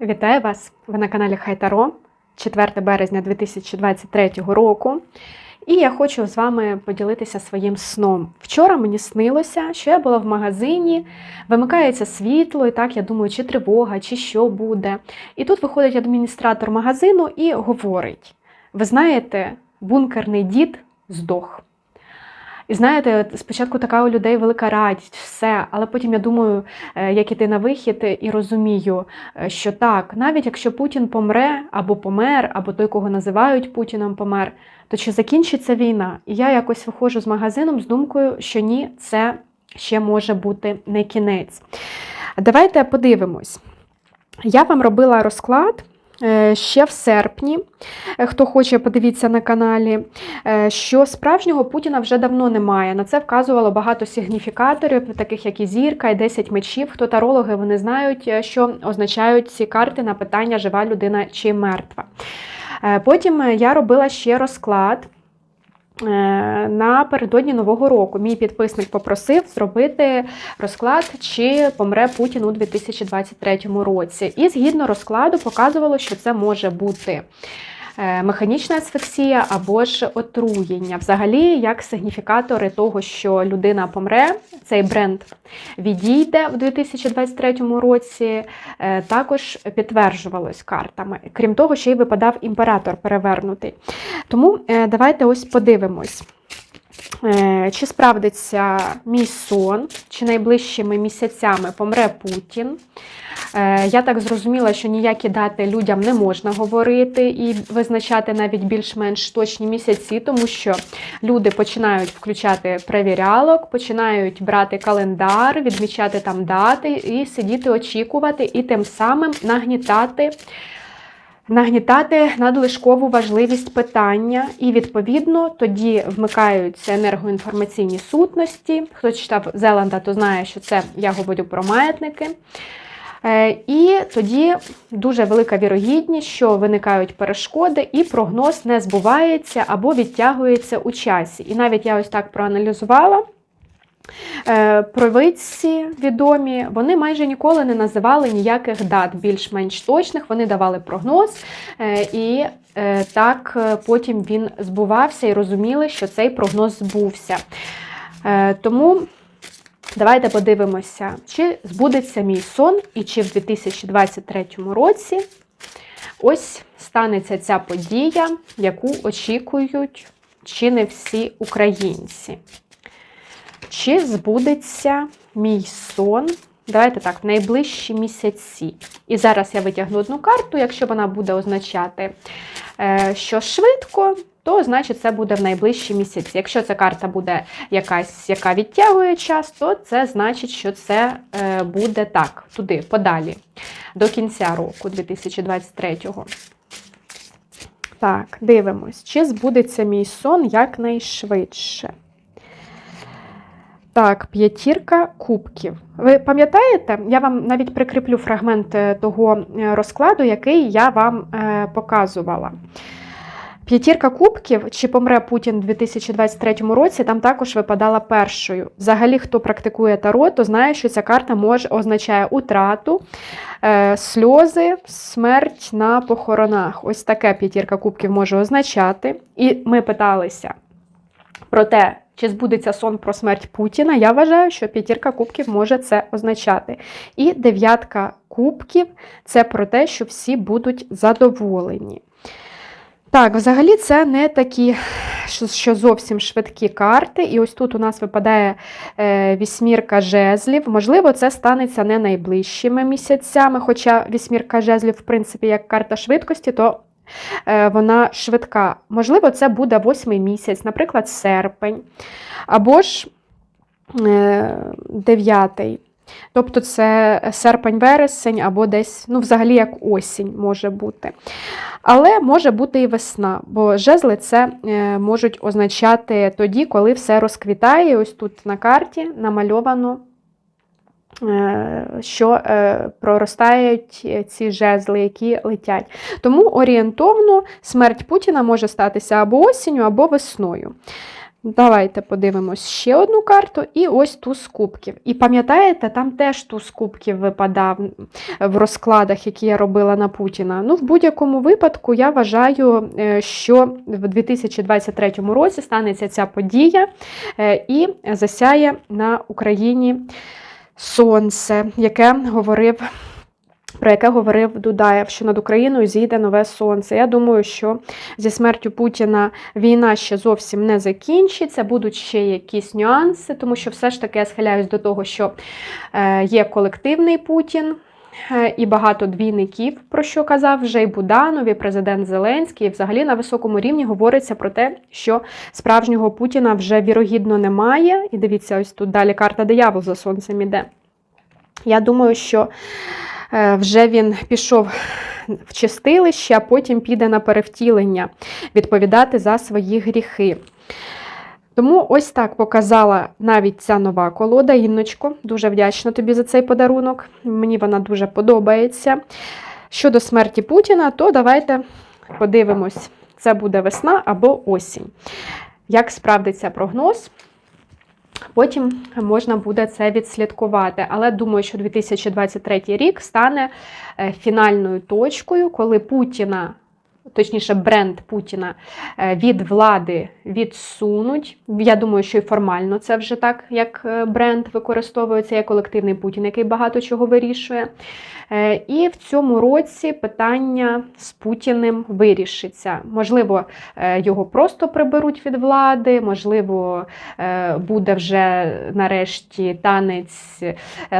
Вітаю вас! Ви на каналі Хайтаро, 4 березня 2023 року. І я хочу з вами поділитися своїм сном. Вчора мені снилося, що я була в магазині, вимикається світло, і так я думаю, чи тривога, чи що буде. І тут виходить адміністратор магазину і говорить: ви знаєте, бункерний дід здох. І знаєте, спочатку така у людей велика радість, все. Але потім я думаю, е, як іти на вихід, і розумію, е, що так, навіть якщо Путін помре або помер, або той, кого називають Путіном, помер, то чи закінчиться війна? І я якось виходжу з магазином з думкою, що ні, це ще може бути не кінець. Давайте подивимось. Я вам робила розклад. Е, Ще в серпні, Е, хто хоче, подивіться на каналі, е, що справжнього Путіна вже давно немає. На це вказувало багато сигніфікаторів, таких як і зірка, і 10 мечів. Хто тарологи, вони знають, що означають ці карти на питання жива людина чи мертва. Потім я робила ще розклад. Е, Напередодні Нового року мій підписник попросив зробити розклад, чи помре Путін у 2023 році. І згідно розкладу показувало, що це може бути механічна асфіксія або ж отруєння. Взагалі, як сигніфікатори того, що людина помре, цей бренд відійде в 2023 році, е, також підтверджувалось картами. Крім того, ще й випадав імператор перевернутий. Тому е, давайте ось подивимось. Е, Чи справдиться мій сон, чи найближчими місяцями помре Путін? Е, Я так зрозуміла, що ніякі дати людям не можна говорити і визначати навіть більш-менш точні місяці, тому що люди починають включати перевірялок, починають брати календар, відмічати там дати і сидіти, очікувати, і тим самим нагнітати. Нагнітати надлишкову важливість питання, і відповідно тоді вмикаються енергоінформаційні сутності. Хто читав Зеланда, то знає, що це я говорю про маятники. Е, І тоді дуже велика вірогідність, що виникають перешкоди, і прогноз не збувається або відтягується у часі. І навіть я ось так проаналізувала. Е, Провидці відомі, вони майже ніколи не називали ніяких дат більш-менш точних, вони давали прогноз, е, і е, так потім він збувався і розуміли, що цей прогноз збувся. Тому давайте подивимося, чи збудеться мій сон, і чи в 2023 році ось станеться ця подія, яку очікують чи не всі українці. Чи збудеться мій сон? Давайте так, в найближчі місяці. І зараз я витягну одну карту, якщо вона буде означати, е, що швидко, то значить це буде в найближчі місяці. Якщо ця карта буде якась, яка відтягує час, то це значить, що це е, буде так, туди, подалі, до кінця року 2023-го. Так, дивимось, чи збудеться мій сон якнайшвидше. Так, п'ятірка кубків. Ви пам'ятаєте? Я вам навіть прикріплю фрагмент е, того е, розкладу, який я вам е, показувала. П'ятірка кубків, чи помре Путін у 2023 році, там також випадала першою. Взагалі, хто практикує таро, то знає, що ця карта може означає утрату, е, сльози, смерть на похоронах. Ось таке п'ятірка кубків може означати. І ми питалися про те, чи збудеться сон про смерть Путіна, я вважаю, що п'ятірка кубків може це означати. І дев'ятка кубків це про те, що всі будуть задоволені. Так, взагалі, це не такі, що, зовсім швидкі карти. І ось тут у нас випадає е, вісьмірка жезлів. Можливо, це станеться не найближчими місяцями, хоча вісьмірка жезлів, в принципі, як карта швидкості, то вона швидка. Можливо, це буде восьмий місяць, наприклад, серпень, або ж е, дев'ятий. Тобто це серпень-вересень або десь, ну, взагалі, як осінь може бути. Але може бути і весна, бо жезли це е, можуть означати тоді, коли все розквітає. Ось тут на карті намальовано, е, що е, проростають ці жезли, які летять. Тому орієнтовно смерть Путіна може статися або осінню, або весною. Давайте подивимось ще одну карту і ось туз кубків. І пам'ятаєте, там теж туз кубків випадав в розкладах, які я робила на Путіна. Ну, в будь-якому випадку, я вважаю, е, що в 2023 році станеться ця подія е, і засяє на Україні сонце, яке говорив. Про яке говорив Дудаєв, що над Україною зійде нове сонце. Я думаю, що зі смертю Путіна війна ще зовсім не закінчиться, будуть ще якісь нюанси, тому що все ж таки я схиляюсь до того, що е, є колективний Путін. Е, І багато двійників, про що казав вже і Буданов, і президент Зеленський. І взагалі на високому рівні говориться про те, що справжнього Путіна вже вірогідно немає. І дивіться, ось тут далі карта диявол за сонцем іде. Я думаю, що е, вже він пішов в чистилище, а потім піде на перевтілення відповідати за свої гріхи. Тому ось так показала навіть ця нова колода. Інночко, дуже вдячна тобі за цей подарунок. Мені вона дуже подобається. Щодо смерті Путіна, то давайте подивимось, це буде весна або осінь. Як справдиться прогноз? Потім можна буде це відслідкувати. Але думаю, що 2023 рік стане е, фінальною точкою, коли Путіна, точніше, бренд Путіна е, від влади відсунуть. Я думаю, що і формально це вже так, як е, бренд використовується, як колективний Путін, який багато чого вирішує. Е, І в цьому році питання з Путіним вирішиться. Можливо, його просто приберуть від влади, можливо, буде вже нарешті танець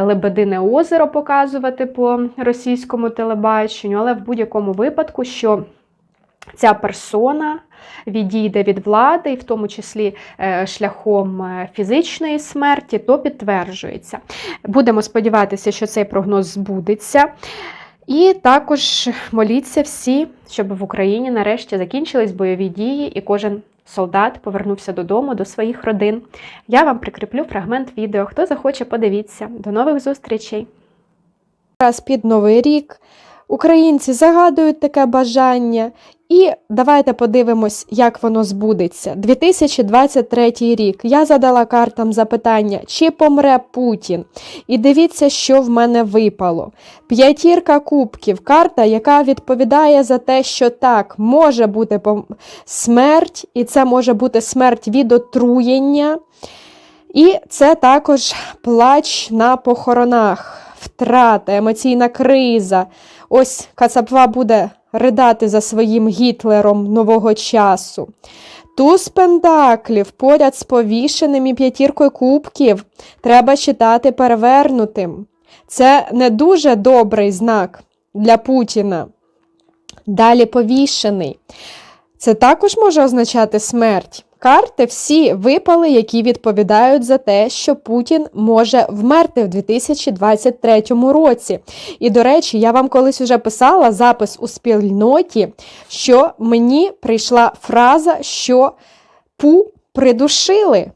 Лебедине озеро показувати по російському телебаченню, але в будь-якому випадку, що ця персона відійде від влади, і в тому числі е, шляхом е, фізичної смерті, то підтверджується. Будемо сподіватися, що цей прогноз збудеться. І також моліться всі, щоб в Україні нарешті закінчились бойові дії і кожен солдат повернувся додому до своїх родин. Я вам прикріплю фрагмент відео. Хто захоче, подивіться. До нових зустрічей! Зараз під Новий рік українці загадують таке бажання. І давайте подивимось, як воно збудеться. 2023 рік. Я задала картам запитання, чи помре Путін. І дивіться, що в мене випало. П'ятірка кубків. Карта, яка відповідає за те, що так, може бути смерть, і це може бути смерть від отруєння. І це також плач на похоронах, втрата, емоційна криза. Ось Кацапва буде ридати за своїм Гітлером нового часу. Туз пентаклів поряд з повішеним і п'ятіркою кубків треба читати перевернутим. Це не дуже добрий знак для Путіна. Далі повішений. Це також може означати смерть. Карти всі випали, які відповідають за те, що Путін може вмерти в 2023 році. І, до речі, я вам колись вже писала запис у спільноті, що мені прийшла фраза, що Пу придушили.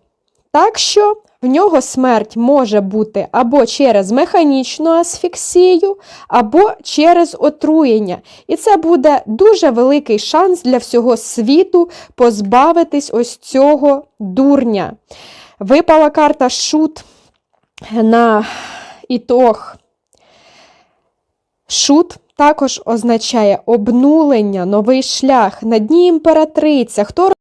Так що в нього смерть може бути або через механічну асфіксію, або через отруєння. І це буде дуже великий шанс для всього світу позбавитись ось цього дурня. Випала карта шут на ітог. Шут також означає обнулення, новий шлях. На дні імператриця. Хто